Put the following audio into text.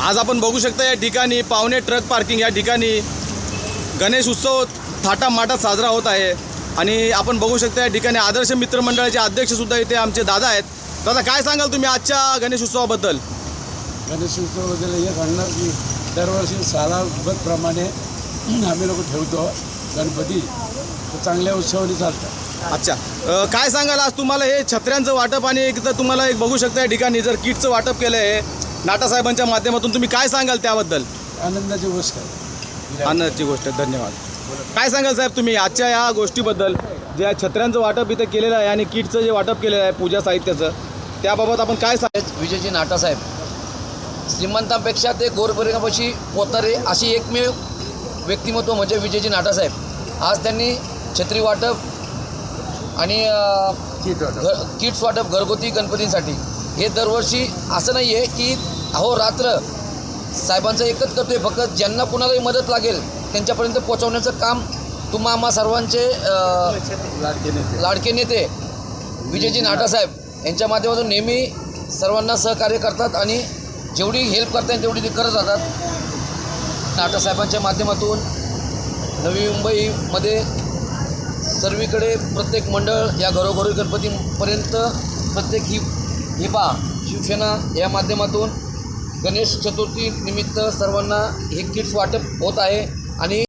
आज आपण बघू शकता या ठिकाणी पावणे ट्रक पार्किंग या ठिकाणी. गणेश उत्सव थाटामाटात साजरा होत आहे. आणि आपण बघू शकता या ठिकाणी आदर्श मित्रमंडळाचे अध्यक्षसुद्धा इथे आमचे दादा आहेत. दादा काय सांगाल तुम्ही आजच्या गणेश उत्सवाबद्दल? गणेशोत्सवबद्दल हे सांगणार की दरवर्षी सालाबद्धप्रमाणे आम्ही लोक ठेवतो गणपती. चांगल्या उत्सवाने चालतात. अच्छा. काय सांगाल आज तुम्हाला हे छत्र्यांचं वाटप आणि एक तर तुम्हाला एक बघू शकता या ठिकाणी जर किटचं वाटप केलं आहे नाटासाहेबांच्या माध्यमातून तुम्ही काय सांगाल त्याबद्दल? आनंदाची गोष्ट आहे. आनंदाची गोष्ट आहे. धन्यवाद. काय सांगाल साहेब तुम्ही आजच्या या गोष्टीबद्दल? ज्या छत्र्यांचं वाटप इथं केलेलं आहे आणि किटचं जे वाटप केलेलं आहे पूजा साहित्याचं त्याबाबत आपण काय सांग तेच विजयजी नाटासाहेब. श्रीमंतांपेक्षा ते गोरगरिबापाशी पोतारे अशी एकमेव व्यक्तिमत्व म्हणजे विजयजी नाटासाहेब. आज त्यांनी छत्री वाटप आणि किट्स वाटप घरगुती गणपतींसाठी हे दरवर्षी असं नाही आहे की अहो रात्र साहेबांचं एकच करतोय फक्त. ज्यांना कुणालाही मदत लागेल त्यांच्यापर्यंत पोहोचवण्याचं काम तुम्हा आम्हा सर्वांचे लाडके नेते लाडके नेते विजयजी नाटासाहेब यांच्या माध्यमातून नेहमी सर्वांना सहकार्य करतात आणि जेवढी हेल्प करता येईल तेवढी ते करत राहतात. नाटासाहेबांच्या माध्यमातून नवी मुंबईमध्ये सर्वीकडे प्रत्येक मंडळ या घरोघरी गणपतीपर्यंत प्रत्येक ही हे पहा शिवसेना या माध्यमातून गणेश चतुर्थी निमित्त सर्वांना हे किट्स वाटप होत आहे आणि